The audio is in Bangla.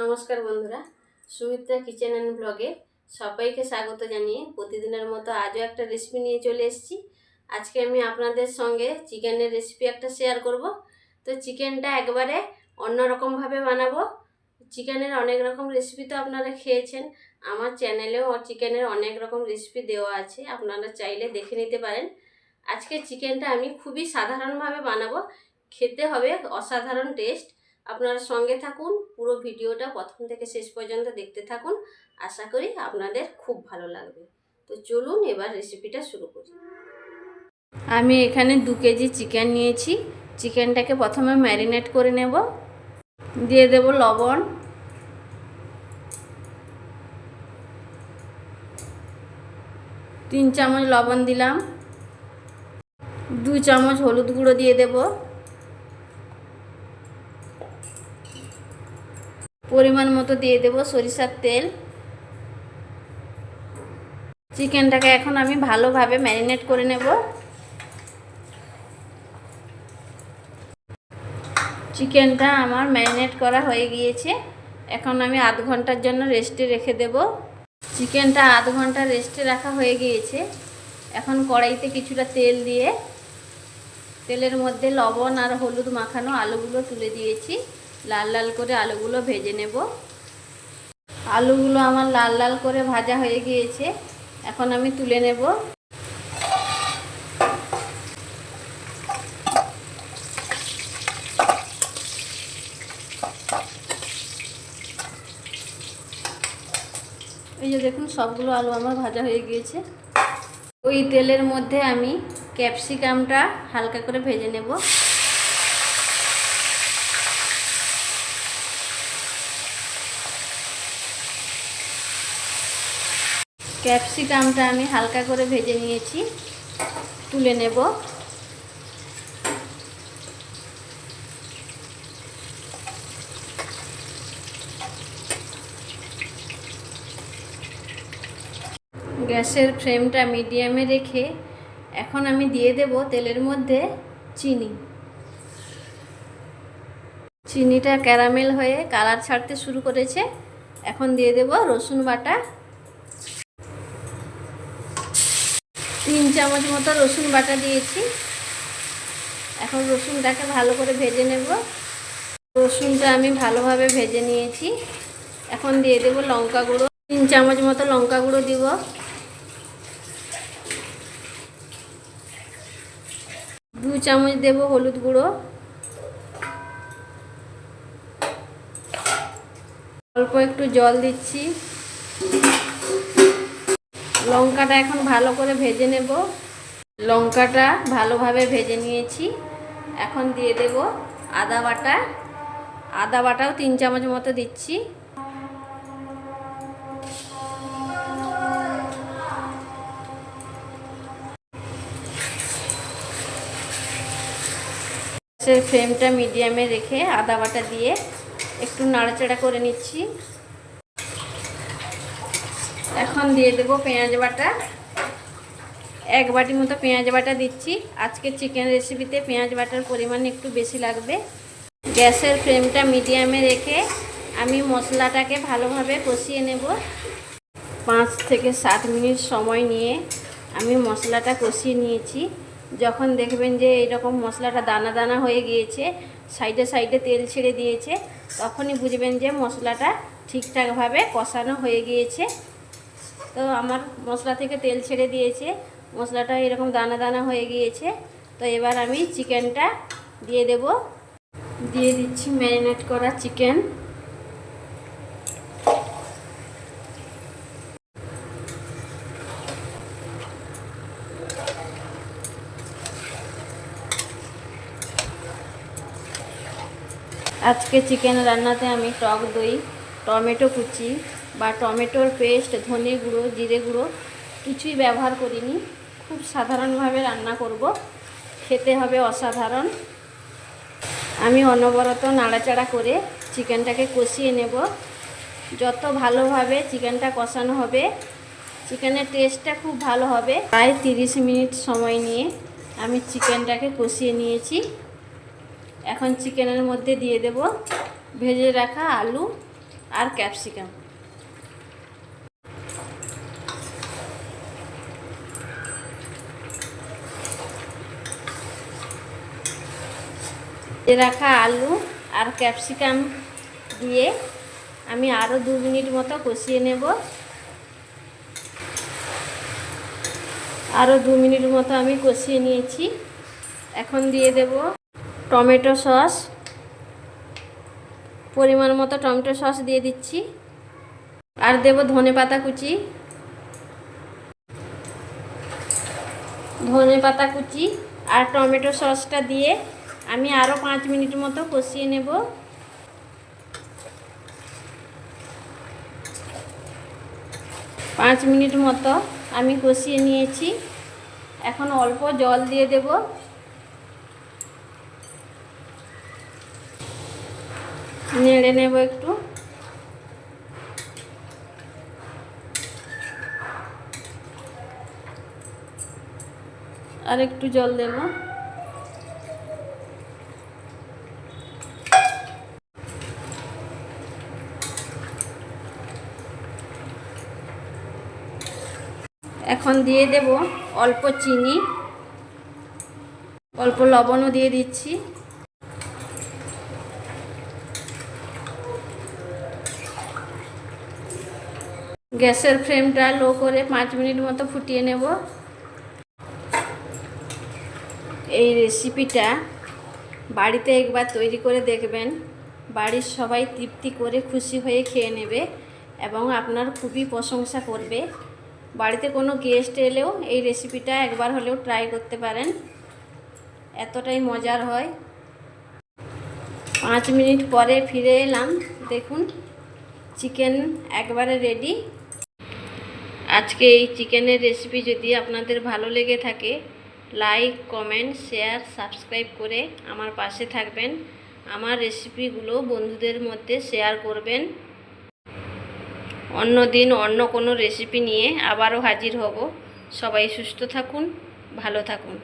নমস্কার বন্ধুরা, সুমিত্রা কিচেন অ্যান্ড ব্লগে সবাইকে স্বাগত জানিয়ে প্রতিদিনের মতো আজও একটা রেসিপি নিয়ে চলে এসেছি। আজকে আমি আপনাদের সঙ্গে চিকেনের রেসিপি একটা শেয়ার করব। তো চিকেনটা একবারে অন্যরকমভাবে বানাবো। চিকেনের অনেক রকম রেসিপি তো আপনারা খেয়েছেন। আমার চ্যানেলেও চিকেনের অনেক রকম রেসিপি দেওয়া আছে, আপনারা চাইলে দেখে নিতে পারেন। আজকে চিকেনটা আমি খুবই সাধারণভাবে বানাবো। খেতে হবে অসাধারণ টেস্ট আপনারা সঙ্গে থাকুন, পুরো ভিডিওটা প্রথম থেকে শেষ পর্যন্ত দেখতে থাকুন। আশা করি আপনাদের খুব ভালো লাগবে। তো চলুন এবার রেসিপিটা শুরু করি। আমি এখানে দু কেজি চিকেন নিয়েছি। চিকেনটাকে প্রথমে ম্যারিনেট করে নেব। দিয়ে দেব লবণ। তিন চামচ লবণ দিলাম। দু চামচ হলুদ গুঁড়ো দিয়ে দেবো। পরিমাণ মতো দিয়ে দেব সরিষার তেল। চিকেনটাকে এখন আমি ভালোভাবে ম্যারিনেট করে নেব। চিকেনটা আমার ম্যারিনেট করা হয়ে গিয়েছে। এখন আমি আধ ঘণ্টার জন্য রেস্টে রেখে দেব। চিকেনটা আধ ঘণ্টা রেস্টে রাখা হয়ে গিয়েছে। এখন কড়াইতে কিছুটা তেল দিয়ে, তেলের মধ্যে লবণ আর হলুদ মাখানো আলুগুলো তুলে দিয়েছি। লাল লাল করে আলুগুলো ভেজে নেব। আলুগুলো আমার লাল লাল করে ভাজা হয়ে গিয়েছে। এখন আমি তুলে নেব। এই যে দেখুন, সবগুলো আলু আমার ভাজা হয়ে গিয়েছে। ওই তেলের মধ্যে আমি ক্যাপসিকামটা হালকা করে ভেজে নেব। ক্যাপসিকামটা আমি হালকা করে ভেজে নিয়েছি। তুলে নেব। গ্যাসের ফ্লেমটা মিডিয়ামে রেখে এখন আমি দিয়ে দেব তেলের মধ্যে চিনি। চিনিটা ক্যারামেল হয়ে কালার ছাড়তে শুরু করেছে। এখন দিয়ে দেব রসুন বাটা। তিন চামচ মতো রসুন বাটা দিয়েছি। এখন রসুনটাকে ভালো করে ভেজে নেব। রসুনটা আমি ভালোভাবে ভেজে নিয়েছি। এখন দিয়ে দেব লঙ্কা গুঁড়ো। তিন চামচ মতো লঙ্কা গুঁড়ো দিব। দু চামচ দেব হলুদ গুঁড়ো। অল্প একটু জল দিচ্ছি। লঙ্কাটা এখন ভালো করে ভেজে নেব। লঙ্কাটা ভালোভাবে ভেজে নিয়েছি। এখন দিয়ে দেব আদা বাটা। আদা বাটাও তিন চামচ মতো দিচ্ছি। সে ফ্লেমটা মিডিয়ামে রেখে আদা বাটা দিয়ে একটু নাড়াচাড়া করে নিচ্ছি। এখন দিয়ে দেব পেঁয়াজ বাটা। এক বাটি মতো পেঁয়াজ বাটা দিচ্ছি। আজকে চিকেন রেসিপিতে পেঁয়াজ বাটার পরিমাণ একটু বেশি লাগবে। গ্যাসের ফ্লেমটা মিডিয়ামে রেখে আমি মশলাটাকে ভালোভাবে কষিয়ে নেব। পাঁচ থেকে সাত মিনিট সময় নিয়ে আমি মশলাটা কষিয়ে নিয়েছি। যখন দেখবেন যে এইরকম মশলাটা দানা দানা হয়ে গিয়েছে, সাইডে সাইডে তেল ছেড়ে দিয়েছে, তখনই বুঝবেন যে মশলাটা ঠিকঠাকভাবে কষানো হয়ে গিয়েছে। তো আমার মশলা থেকে তেল ছেড়ে দিয়েছে। মশলাটা এরকম দানা দানা হয়ে গিয়েছে। তো এবার আমি চিকেনটা দিয়ে দেব। দিয়ে দিচ্ছি ম্যারিনেট করা চিকেন। আজকে চিকেন রান্নাতে আমি টক দই, টমেটো কুচি বা টমেটোর পেস্ট, ধনে গুঁড়ো, জিরে গুঁড়ো কিছুই ব্যবহার করিনি। খুব সাধারণভাবে রান্না করব। খেতে হবে অসাধারণ। আমি অনবরত নাড়াচাড়া করে চিকেনটাকে কষিয়ে নেব। যত ভালোভাবে চিকেনটা কষানো হবে, চিকেনের টেস্টটা খুব ভালো হবে। প্রায় তিরিশ মিনিট সময় নিয়ে আমি চিকেনটাকে কষিয়ে নিয়েছি। এখন চিকেনের মধ্যে দিয়ে দেব ভেজে রাখা আলু আর ক্যাপসিকাম। ভেজে রাখা আলু আর ক্যাপসিকাম দিয়ে আমি আরও দু মিনিট মতো কষিয়ে নেব। আরও দু মিনিট মতো আমি কষিয়ে নিয়েছি। এখন দিয়ে দেব টমেটো সস। পরিমাণ মতো টমেটো সস দিয়ে দিচ্ছি। আর দেব ধনে পাতা কুচি। ধনে পাতা কুচি আর টমেটো সসটা দিয়ে আমি আরও পাঁচ মিনিট মতো কষিয়ে নেব। পাঁচ মিনিট মতো আমি কষিয়ে নিয়েছি। এখন অল্প জল দিয়ে দেব। নেড়ে নেব একটু। আর একটু জল দেবো। এখন দিয়ে দেব অল্প চিনি, অল্প লবণও দিয়ে দিচ্ছি। গ্যাসের ফ্লেমটা লো করে পাঁচ মিনিট মতো ফুটিয়ে নেব। এই রেসিপিটা বাড়িতে একবার তৈরি করে দেখবেন। বাড়ির সবাই তৃপ্তি করে খুশি হয়ে খেয়ে নেবে এবং আপনার খুবই প্রশংসা করবে। বাড়িতে কোনো গেস্ট এলেও এই রেসিপিটা একবার হলেও ট্রাই করতে পারেন। এতটাই মজার হয়। পাঁচ মিনিট পরে ফিরে এলাম। দেখুন চিকেন একবারে রেডি আজকে এই চিকেনের রেসিপি যদি আপনাদের ভালো লেগে থাকে লাইক কমেন্ট শেয়ার সাবস্ক্রাইব করে আমার পাশে থাকবেন। আমার রেসিপিগুলো বন্ধুদের মধ্যে শেয়ার করবেন। অন্য দিন অন্য কোনো রেসিপি নিয়ে আবারও হাজির হব। সবাই সুস্থ থাকুন ভালো থাকুন।